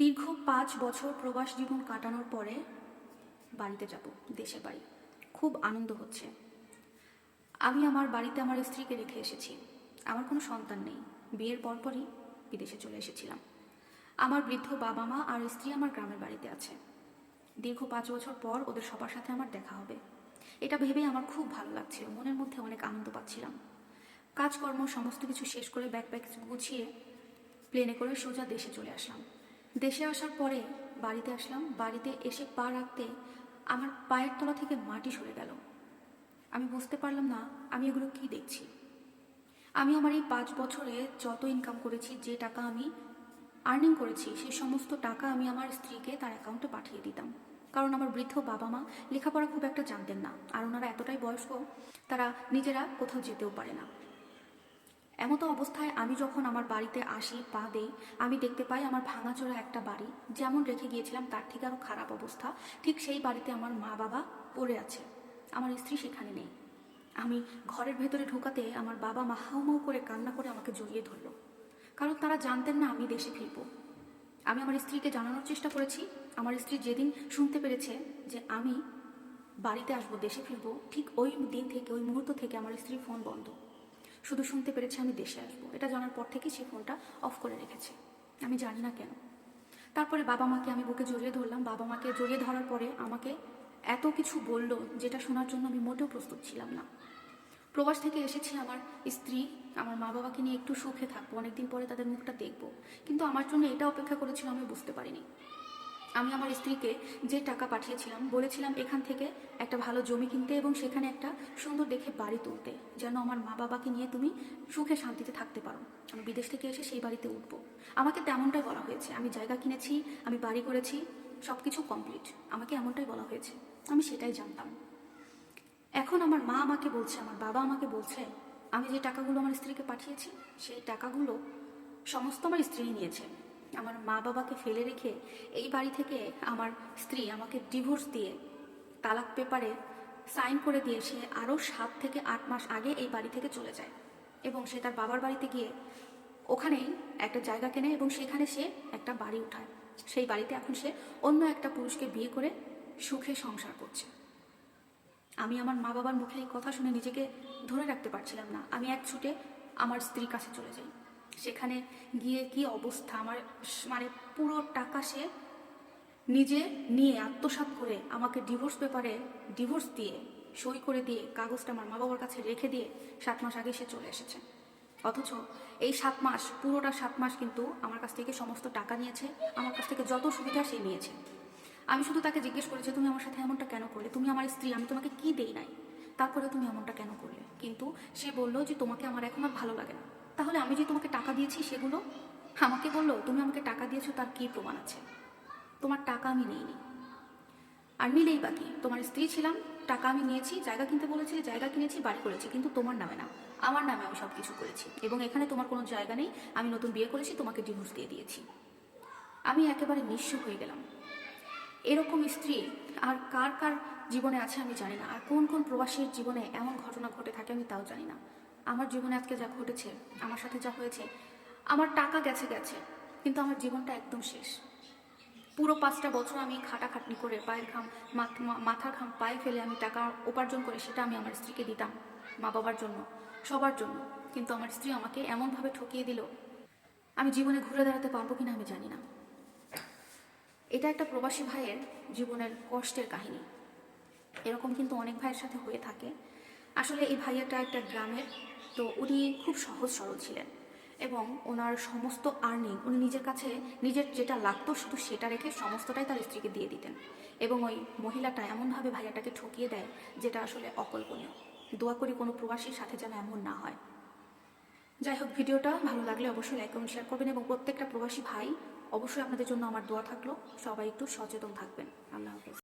দীর্ঘ পাঁচ বছর প্রবাস জীবন কাটানোর পরে বাড়িতে যাব, দেশের বাড়ি। খুব আনন্দ হচ্ছে। আমি আমার বাড়িতে আমার স্ত্রীকে রেখে এসেছি। আমার কোনো সন্তান নেই। বিয়ের পরপরই বিদেশে চলে এসেছিলাম। আমার বৃদ্ধ বাবা মা আর স্ত্রী আমার গ্রামের বাড়িতে আছে। দীর্ঘ পাঁচ বছর পর ওদের সবার সাথে আমার দেখা হবে। এটা ভেবেই আমার খুব ভালো লাগছিল। মনের মধ্যে অনেক আনন্দ পাচ্ছিলাম। কাজকর্ম, সমস্ত কিছু শেষ করে ব্যাগ ব্যাগ গুছিয়ে প্লেনে করে সোজা দেশে চলে আসলাম। দেশে আসার পরে বাড়িতে আসলাম। বাড়িতে এসে পা রাখতে আমার পায়ের তলা থেকে মাটি সরে গেল। আমি বুঝতে পারলাম না আমি এগুলো কি দেখছি। আমি আমার এই পাঁচ বছরে যত ইনকাম করেছি, যে টাকা আমি আর্নিং করেছি সেই সমস্ত টাকা আমি আমার স্ত্রীকে তার অ্যাকাউন্টে পাঠিয়ে দিতাম। কারণ আমার বৃদ্ধ বাবা মা লেখাপড়া খুব একটা জানতেন না। আর ওনারা এতটাই বয়স্ক, তারা নিজেরা কোথাও যেতেও পারে না। এমতো অবস্থায় আমি যখন আমার বাড়িতে আসি পা দেই, আমি দেখতে পাই আমার ভাঙাচোরা একটা বাড়ি। যেমন রেখে গিয়েছিলাম, তার থেকে আরও খারাপ অবস্থা। ঠিক সেই বাড়িতে আমার মা বাবা পড়ে আছে। আমার স্ত্রী সেখানে নেই। আমি ঘরের ভেতরে ঢোকাতে আমার বাবা মা হাউমাউ করে কান্না করে আমাকে জড়িয়ে ধরলো। কারণ তারা জানতেন না আমি দেশে ফিরব। আমি আমার স্ত্রীকে জানানোর চেষ্টা করেছি। আমার স্ত্রী যেদিন শুনতে পেরেছে যে আমি বাড়িতে আসব, দেশে ফিরবো, ঠিক ওই দিন থেকে, ওই মুহূর্ত থেকে আমার স্ত্রীর ফোন বন্ধ। শুধু শুনতে পেরেছে আমি দেশে আসব। এটা জানার পর থেকেই সে ফোনটা অফ করে রেখেছে। আমি জানি না কেন। তারপরে বাবা মাকে আমি বুকে জড়িয়ে ধরলাম। বাবা মাকে জড়িয়ে ধরার পরে আমাকে এত কিছু বলল যেটা শোনার জন্য আমি মোটেও প্রস্তুত ছিলাম না। প্রবাস থেকে এসেছি আমার স্ত্রী, আমার মা বাবাকে নিয়ে একটু সুখে থাকব, অনেকদিন পরে তাদের মুখটা দেখব। কিন্তু আমার জন্য এটা অপেক্ষা করেছিল আমি বুঝতে পারিনি। আমি আমার স্ত্রীকে যে টাকা পাঠিয়েছিলাম, বলেছিলাম এখান থেকে একটা ভালো জমি কিনতে এবং সেখানে একটা সুন্দর দেখে বাড়ি তুলতে, যেন আমার মা বাবাকে নিয়ে তুমি সুখে শান্তিতে থাকতে পারো। আমি বিদেশ থেকে এসে সেই বাড়িতে উঠবো। আমাকে তেমনটাই বলা হয়েছে। আমি জায়গা কিনেছি, আমি বাড়ি করেছি সব কিছু কমপ্লিট আমাকে এমনটাই বলা হয়েছে। আমি সেটাই জানতাম। এখন আমার মা আমাকে বলছে, আমার বাবা আমাকে বলছে, আমি যে টাকাগুলো আমার স্ত্রীকে পাঠিয়েছি, সেই টাকাগুলো সমস্ত আমার স্ত্রী নিয়েছে। আমার মা বাবাকে ফেলে রেখে এই বাড়ি থেকে আমার স্ত্রী আমাকে ডিভোর্স দিয়ে তালাক পেপারে সাইন করে দিয়ে সে আরও সাত থেকে আট মাস আগে এই বাড়ি থেকে চলে যায় এবং সে তার বাবার বাড়িতে গিয়ে ওখানেই একটা জায়গা কেনে এবং সেখানে সে একটা বাড়ি উঠায়। সেই বাড়িতে এখন সে অন্য একটা পুরুষকে বিয়ে করে সুখে সংসার করছে। আমি আমার মা বাবার মুখে এই কথা শুনে নিজেকে ধরে রাখতে পারছিলাম না। আমি এক ছুটে আমার স্ত্রীর কাছে চলে যাই। সেখানে গিয়ে কি অবস্থা? আমার মানে পুরো টাকা সে নিজে নিয়ে আত্মসাৎ করে আমাকে ডিভোর্স পেপারে ডিভোর্স দিয়ে, সই করে দিয়ে, কাগজটা আমার মা বাবার কাছে রেখে দিয়ে সাত মাস আগে সে চলে এসেছে। অথচ এই সাত মাস, পুরোটা সাত মাস কিন্তু আমার কাছ থেকে সমস্ত টাকা নিয়েছে, আমার কাছ থেকে যত সুবিধা সে নিয়েছে। আমি শুধু তাকে জিজ্ঞেস করেছি, তুমি আমার সাথে এমনটা কেন করলে? তুমি আমার স্ত্রী, আমি তোমাকে কি দেই নাই? তারপরে তুমি এমনটা কেন করলে? কিন্তু সে বলল যে তোমাকে আমার এখন আর ভালো লাগে না। তাহলে আমি যে তোমাকে টাকা দিয়েছি সেগুলো? আমাকে বলল, তুমি আমাকে টাকা দিয়েছ, তার কি প্রমাণ আছে? তোমার টাকা আমি নিইনি। আর নিলেই বাকি তোমার স্ত্রী ছিলাম, টাকা আমি নিয়েছি, জায়গা কিনতে বলেছিলে জায়গা কিনেছি, বাড়ি করেছি, কিন্তু তোমার নামে না। আমার নামে আমি সব কিছু করেছি এবং এখানে তোমার কোনো জায়গা নেই। আমি নতুন বিয়ে করেছি, তোমাকে ডিভোর্স দিয়ে দিয়েছি। আমি একেবারে নিঃস্ব হয়ে গেলাম। এরকম স্ত্রী আর কার কার জীবনে আছে আমি জানি না। আর কোন কোন প্রবাসীর জীবনে এমন ঘটনা ঘটে থাকে আমি তাও জানি না। আমার জীবনে আজকে যা ঘটেছে, আমার সাথে যা হয়েছে, আমার টাকা গেছে গেছে, কিন্তু আমার জীবনটা একদম শেষ। পুরো পাঁচটা বছর আমি খাটাখাটনি করে পায়ের ঘাম, মাথ- ঘাম পায়ে ফেলে আমি টাকা উপার্জন করে সেটা আমি আমার স্ত্রীকে দিতাম মা বাবার জন্য, সবার জন্য। কিন্তু আমার স্ত্রী আমাকে এমনভাবে ঠকিয়ে দিল, আমি জীবনে ঘুরে দাঁড়াতে পারব কিনা আমি জানি না। এটা একটা প্রবাসী ভাইয়ের জীবনের কষ্টের কাহিনী। এরকম কিন্তু অনেক ভাইয়ের সাথে হয়ে থাকে। আসলে এই ভাইয়াটা একটা গ্রামের তো উনি খুব সহজ সরল ছিলেন এবং ওনার সমস্ত আর্নিং উনি নিজের কাছে নিজের যেটা লাগতো শুধু সেটা রেখে সমস্তটাই তার স্ত্রীকে দিয়ে দিতেন এবং ওই মহিলাটা এমনভাবে ভাইয়াটাকে ঠকিয়ে দেয় যেটা আসলে অকল্পনীয়। দোয়া করি কোনো প্রবাসীর সাথে যেন এমন না হয়। যাই হোক, ভিডিওটা ভালো লাগলে অবশ্যই লাইক কমেন্ট শেয়ার করবেন এবং প্রত্যেকটা প্রবাসী ভাই অবশ্যই আপনাদের জন্য আমার দোয়া থাকল। সবাই একটু সচেতন থাকবেন। আল্লাহ হাফেজ।